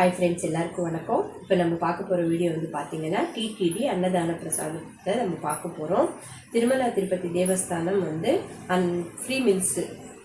Hi friends எல்லாருக்கும் வணக்கம். இப்போ நம்ம பார்க்க போகிற வீடியோ வந்து பார்த்தீங்கன்னா டிடிடி அன்னதான பிரசாதத்தை நம்ம பார்க்க போகிறோம் திருமலா திருப்பதி தேவஸ்தானம் வந்து அந் ஃப்ரீ மீல்ஸ்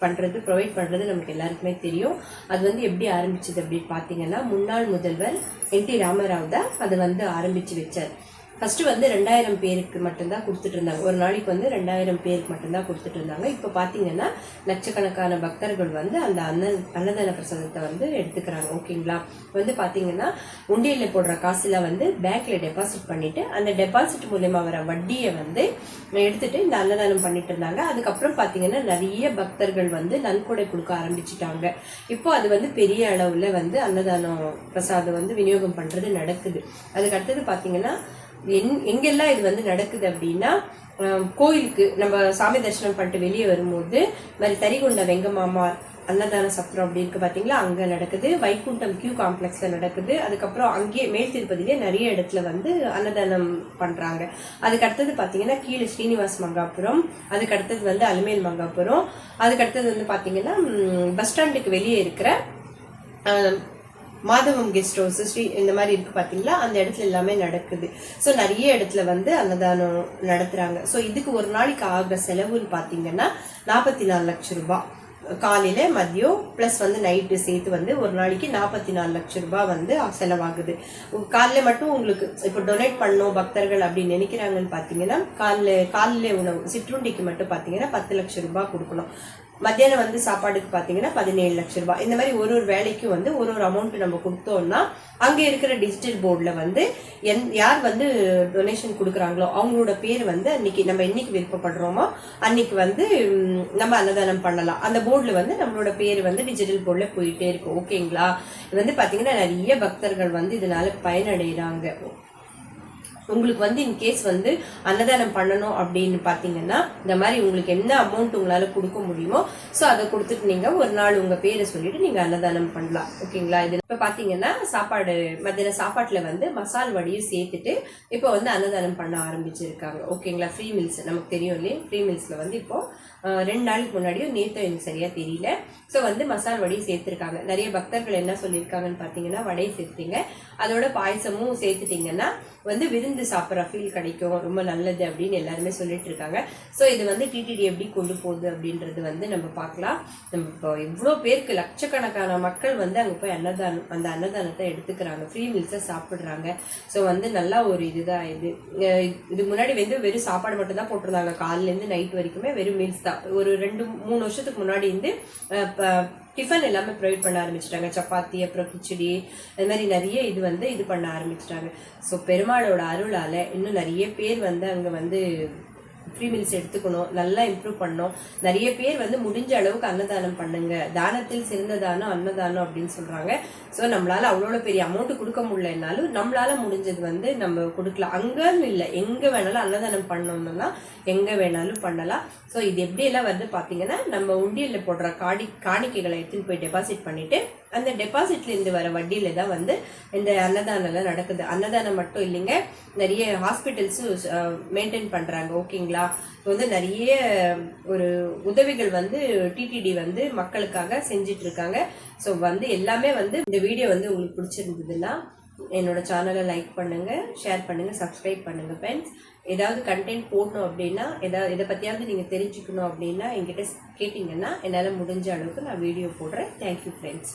பண்ணுறது ப்ரொவைட் பண்ணுறது நமக்கு எல்லாருக்குமே தெரியும். அது வந்து எப்படி ஆரம்பிச்சது அப்படின்னு பார்த்தீங்கன்னா முன்னாள் முதல்வர் என் டி ராமராவ் தான் அதை வந்து ஆரம்பித்து வச்சார். ஃபஸ்ட்டு வந்து ரெண்டாயிரம் பேருக்கு மட்டும்தான் கொடுத்துட்டு இருந்தாங்க ஒரு நாளைக்கு வந்து ரெண்டாயிரம் பேருக்கு மட்டும்தான் கொடுத்துட்டு இருந்தாங்க இப்போ பார்த்தீங்கன்னா லட்சக்கணக்கான பக்தர்கள் வந்து அந்த அன்ன அன்னதான பிரசாதத்தை வந்து எடுத்துக்கிறாங்க. ஓகேங்களா வந்து பார்த்தீங்கன்னா உண்டியலில் போடுற காசுலாம் வந்து பேங்க்கில் டெபாசிட் பண்ணிவிட்டு அந்த டெபாசிட் மூலயமா வர வட்டியை வந்து எடுத்துகிட்டு இந்த அன்னதானம் பண்ணிட்டு இருந்தாங்க அதுக்கப்புறம் பார்த்தீங்கன்னா நிறைய பக்தர்கள் வந்து நன்கொடை கொடுக்க ஆரம்பிச்சிட்டாங்க. இப்போ அது வந்து பெரிய அளவில் வந்து அன்னதானம் பிரசாதம் வந்து விநியோகம் பண்ணுறது நடக்குது. அதுக்கு அடுத்தது பார்த்தீங்கன்னா எங் எங்கெல்லாம் இது வந்து நடக்குது அப்படின்னா கோயிலுக்கு நம்ம சாமி தரிசனம் பண்ணிட்டு வெளியே வரும்போது மாதிரி தரிகொண்ட வெங்கமாமார் அன்னதான சத்திரம் அப்படி இருக்கு பாத்தீங்களா? அங்க நடக்குது. வைகுண்டம் கியூ காம்ப்ளெக்ஸ்ல நடக்குது. அதுக்கப்புறம் அங்கேயே மேல் திருப்பதியிலே நிறைய இடத்துல வந்து அன்னதானம் பண்றாங்க. அதுக்கு அடுத்தது பாத்தீங்கன்னா கீழே ஸ்ரீனிவாஸ் மங்காபுரம். அதுக்கு அடுத்தது வந்து அலுமேல் மங்காபுரம். அதுக்கு அடுத்தது வந்து பாத்தீங்கன்னா பஸ் ஸ்டாண்டுக்கு வெளியே இருக்கிற மாதவம் கெஸ்ட் ஹவுஸ் ஸ்ரீ இந்த மாதிரி இருக்கு பார்த்தீங்களா அந்த இடத்துல எல்லாமே நடக்குது. ஸோ நிறைய இடத்துல வந்து அன்னதானம் நடத்துகிறாங்க ஸோ இதுக்கு ஒரு நாளைக்கு ஆகிற செலவுன்னு பார்த்தீங்கன்னா நாற்பத்தி நாலு லட்சம் ரூபாய் காலையில மதியம் ப்ளஸ் வந்து நைட்டு சேர்த்து வந்து ஒரு நாளைக்கு நாற்பத்தி நாலு லட்சம் ரூபாய் வந்து செலவாகுது. காலைல மட்டும் உங்களுக்கு இப்போ டொனேட் பண்ணோம் பக்தர்கள் அப்படின்னு நினைக்கிறாங்கன்னு பார்த்தீங்கன்னா காலைல காலையில உணவு சிற்றுண்டிக்கு மட்டும் பார்த்தீங்கன்னா பத்து லட்சம் ரூபாய் கொடுக்கணும். மத்தியானம் வந்து சாப்பாடுக்கு பார்த்தீங்கன்னா பதினேழு லட்சம் ரூபாய். இந்த மாதிரி ஒரு ஒரு வேலைக்கும் வந்து ஒரு ஒரு அமௌண்ட் நம்ம கொடுத்தோம்னா அங்கே இருக்கிற டிஜிட்டல் போர்டில் வந்து என் யார் வந்து டொனேஷன் கொடுக்குறாங்களோ அவங்களோட பேர் வந்து அன்னைக்கு நம்ம என்னைக்கு விருப்பப்படுறோமோ அன்னைக்கு வந்து நம்ம அன்னதானம் பண்ணலாம். அந்த போர்டில் வந்து நம்மளோட பேர் வந்து டிஜிட்டல் போர்டில் போயிட்டே இருக்கும். ஓகேங்களா இது வந்து பார்த்தீங்கன்னா நிறைய பக்தர்கள் வந்து இதனால பயனடைகிறாங்க. உங்களுக்கு வந்து இன் கேஸ் வந்து அன்னதானம் பண்ணணும் அப்படின்னு பார்த்தீங்கன்னா இந்த மாதிரி உங்களுக்கு என்ன அமௌண்ட் உங்களால் கொடுக்க முடியுமோ ஸோ அதை கொடுத்துட்டு நீங்கள் ஒரு நாள் உங்கள் பேரை சொல்லிட்டு நீங்கள் அன்னதானம் பண்ணலாம். ஓகேங்களா? இது இப்போ பார்த்தீங்கன்னா சாப்பாடு மத்தியான சாப்பாட்டில் வந்து மசால் வடியும் சேர்த்துட்டு இப்போ வந்து அன்னதானம் பண்ண ஆரம்பிச்சிருக்காங்க. ஓகேங்களா? ஃப்ரீ மீல்ஸ் நமக்கு தெரியும் இல்லையா? ஃப்ரீ மீல்ஸில் வந்து இப்போது ரெண்டு நாளுக்கு முன்னாடியும் நேற்று எனக்கு சரியாக தெரியல. ஸோ வந்து மசால் வடியும் சேர்த்துருக்காங்க. நிறைய பக்தர்கள் என்ன சொல்லியிருக்காங்கன்னு பார்த்தீங்கன்னா வடையை சேர்த்தீங்க அதோட பாயசமும் சேர்த்துட்டிங்கன்னா வந்து விருந்து சாப்பிட்ற ஃபீல் கிடைக்கும். ரொம்ப நல்லது அப்படின்னு எல்லாருமே சொல்லிட்டு இருக்காங்க. ஸோ இது வந்து டிடிடி எப்படி கொண்டு போகுது அப்படின்றது வந்து நம்ம பார்க்கலாம். நம்ம இப்போ இவ்வளோ பேருக்கு லட்சக்கணக்கான மக்கள் வந்து அங்கே போய் அன்னதானம் அந்த அன்னதானத்தை எடுத்துக்கிறாங்க. ஃப்ரீ மீல்ஸை சாப்பிட்றாங்க. ஸோ வந்து நல்லா ஒரு இதுதான் இது. இது முன்னாடி வந்து வெறும் சாப்பாடு மட்டும் தான் போட்டிருந்தாங்க. காலையிலேருந்து நைட் வரைக்குமே வெறும் மீல்ஸ் தான். ஒரு ரெண்டு மூணு வருஷத்துக்கு முன்னாடி இருந்து இப்போ டிஃபன் எல்லாமே ப்ரொவைட் பண்ண ஆரம்பிச்சிட்டாங்க. சப்பாத்தி அப்புறம் கிச்சடி அது மாதிரி நிறைய இது வந்து இது பண்ண ஆரம்பிச்சிட்டாங்க. ஸோ பெருமாளோட அருளால் இன்னும் நிறைய பேர் வந்து அங்கே வந்து ஃப்ரீ மீல்ஸ் எடுத்துக்கணும் நல்லா இம்ப்ரூவ் பண்ணணும். நிறைய பேர் வந்து முடிஞ்ச அளவுக்கு அன்னதானம் பண்ணுங்க. தானத்தில் சிறந்த தானம் அன்னதானம் அப்படின்னு சொல்றாங்க. ஸோ நம்மளால அவ்வளோ பெரிய அமௌண்ட் கொடுக்க முடியலனாலும் நம்மளால முடிஞ்சது வந்து நம்ம கொடுக்கலாம். அங்கன்னு இல்லை எங்க வேணாலும் அன்னதானம் பண்ணோம்னா எங்க வேணாலும் பண்ணலாம். ஸோ இது எப்படியெல்லாம் வந்து பார்த்தீங்கன்னா நம்ம உண்டியலில் போடுற காடி காணிக்கைகளை எடுத்துன்னு போய் டெபாசிட் பண்ணிட்டு அந்த டெபாசிட்ல இருந்து வர வட்டியில தான் வந்து இந்த அன்னதானம் எல்லாம் நடக்குது. அன்னதானம் மட்டும் இல்லைங்க நிறைய ஹாஸ்பிட்டல்ஸும் மெயின்டைன் பண்றாங்க. ஓகேங்களா இப்போ வந்து நிறைய ஒரு உதவிகள் வந்து டிடிடி வந்து மக்களுக்காக செஞ்சிட்டு இருக்காங்க ஸோ வந்து எல்லாமே வந்து இந்த வீடியோ வந்து உங்களுக்கு பிடிச்சிருந்ததுன்னா என்னோட சேனலை லைக் பண்ணுங்க ஷேர் பண்ணுங்க சப்ஸ்கிரைப் பண்ணுங்க ஃப்ரெண்ட்ஸ் ஏதாவது கண்டென்ட் போடணும் அப்படின்னா ஏதாவது இதை பற்றியாவது நீங்கள் தெரிஞ்சுக்கணும் அப்படின்னா என்கிட்ட கேட்டிங்கன்னா என்னால் முடிஞ்ச அளவுக்கு நான் வீடியோ போடுறேன். Thank you friends